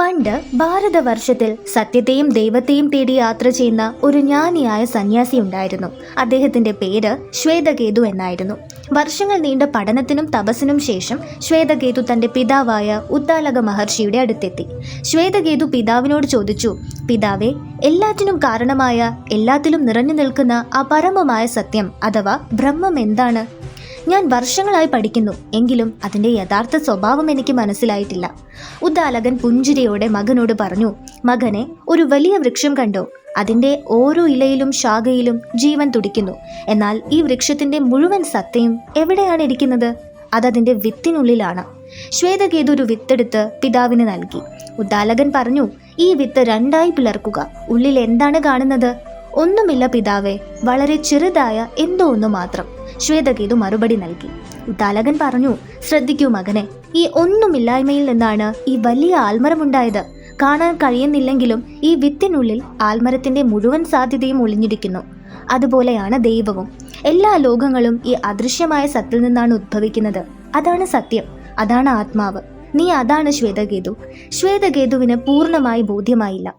പണ്ട് ഭാരതവർഷത്തിൽ സത്യത്തെയും ദൈവത്തെയും തേടി യാത്ര ചെയ്യുന്ന ഒരു ജ്ഞാനിയായ സന്യാസി ഉണ്ടായിരുന്നു. അദ്ദേഹത്തിന്റെ പേര് ശ്വേതകേതു എന്നായിരുന്നു. വർഷങ്ങൾ നീണ്ട പഠനത്തിനും തപസ്സിനും ശേഷം ശ്വേതകേതു തന്റെ പിതാവായ ഉദ്ദാലക മഹർഷിയുടെ അടുത്തെത്തി. ശ്വേതകേതു പിതാവിനോട് ചോദിച്ചു പിതാവേ എല്ലാറ്റിനും കാരണമായ എല്ലാത്തിലും നിറഞ്ഞു നിൽക്കുന്ന ആ പരമമായ സത്യം അഥവാ ബ്രഹ്മം എന്താണ്? ഞാൻ വർഷങ്ങളായി പഠിക്കുന്നു. എങ്കിലും അതിന്റെ യഥാർത്ഥ സ്വഭാവം എനിക്ക് മനസ്സിലായിട്ടില്ല. ഉദ്ദാലകൻ പുഞ്ചിരിയോടെ മകനോട് പറഞ്ഞു മകനെ ഒരു വലിയ വൃക്ഷം കണ്ടോ? അതിന്റെ ഓരോ ഇലയിലും ശാഖയിലും ജീവൻ തുടിക്കുന്നു. എന്നാൽ ഈ വൃക്ഷത്തിന്റെ മുഴുവൻ സത്തയും എവിടെയാണ് ഇരിക്കുന്നത്? അതതിന്റെ വിത്തിനുള്ളിലാണ്. ശ്വേതകേതു ഒരു വിത്തെടുത്ത് പിതാവിന് നൽകി. ഉദ്ദാലകൻ പറഞ്ഞു ഈ വിത്ത് രണ്ടായി പിളർക്കുക. ഉള്ളിൽ എന്താണ് കാണുന്നത്? ഒന്നുമില്ല പിതാവേ വളരെ ചെറുതായ എന്തോ ഒന്ന് മാത്രം. ശ്വേതകേതു മറുപടി നൽകി. ഉദ്ദാലകൻ പറഞ്ഞു ശ്രദ്ധിക്കൂ മകനെ ഈ ഒന്നുമില്ലായ്മയിൽ നിന്നാണ് ഈ വലിയ ആൽമരമുണ്ടായത്. കാണാൻ കഴിയുന്നില്ലെങ്കിലും ഈ വിത്തിനുള്ളിൽ ആൽമരത്തിന്റെ മുഴുവൻ സാധ്യതയും ഒളിഞ്ഞിരിക്കുന്നു. അതുപോലെയാണ് ദൈവവും. എല്ലാ ലോകങ്ങളും ഈ അദൃശ്യമായ സത്തിൽ നിന്നാണ് ഉദ്ഭവിക്കുന്നത്. അതാണ് സത്യം. അതാണ് ആത്മാവ്. നീ അതാണ് ശ്വേതകേതു. ശ്വേതകേതുവിന് പൂർണമായി ബോധ്യമായില്ല.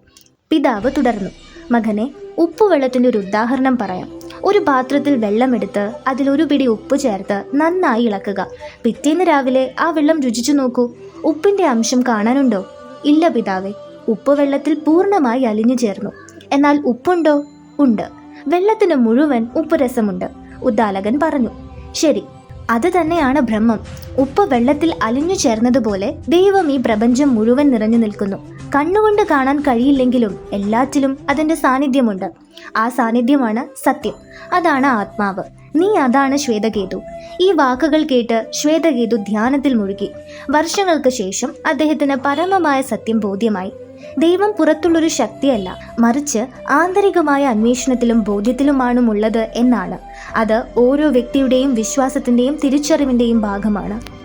പിതാവ് തുടർന്നു മകനെ ഉപ്പുവെള്ളത്തിന്റെ ഒരു ഉദാഹരണം പറയാം. ഒരു പാത്രത്തിൽ വെള്ളമെടുത്ത് അതിലൊരു പിടി ഉപ്പ് ചേർത്ത് നന്നായി ഇളക്കുക. പിറ്റേന്ന് രാവിലെ ആ വെള്ളം രുചിച്ചു നോക്കൂ. ഉപ്പിന്റെ അംശം കാണാനുണ്ടോ? ഇല്ല പിതാവേ. ഉപ്പ് വെള്ളത്തിൽ പൂർണമായി അലിഞ്ഞു ചേർന്നു. എന്നാൽ ഉപ്പുണ്ടോ? ഉണ്ട്. വെള്ളത്തിന് മുഴുവൻ ഉപ്പുരസമുണ്ട് ഉദ്ദാലകൻ പറഞ്ഞു ശരി അത് തന്നെയാണ് ബ്രഹ്മം. ഉപ്പ് വെള്ളത്തിൽ അലിഞ്ഞു ചേർന്നതുപോലെ ദൈവം ഈ പ്രപഞ്ചം മുഴുവൻ നിറഞ്ഞു നിൽക്കുന്നു. കണ്ണുകൊണ്ട് കാണാൻ കഴിയില്ലെങ്കിലും എല്ലാറ്റിലും അതിന്റെ സാന്നിധ്യമുണ്ട്. ആ സാന്നിധ്യമാണ് സത്യം. അതാണ് ആത്മാവ്. നീ അതാണ് ശ്വേതകേതു. ഈ വാക്കുകൾ കേട്ട് ശ്വേതകേതു ധ്യാനത്തിൽ മുഴുകി. വർഷങ്ങൾക്ക് ശേഷം അദ്ദേഹത്തിന് പരമമായ സത്യം ബോധ്യമായി. ദൈവം പുറത്തുള്ളൊരു ശക്തിയല്ല മറിച്ച് ആന്തരികമായ അന്വേഷണത്തിലും ബോധ്യത്തിലുമാണ് ഉള്ളത് എന്നാണ്. അത് ഓരോ വ്യക്തിയുടെയും വിശ്വാസത്തിന്റെയും തിരിച്ചറിവിന്റെയും ഭാഗമാണ്.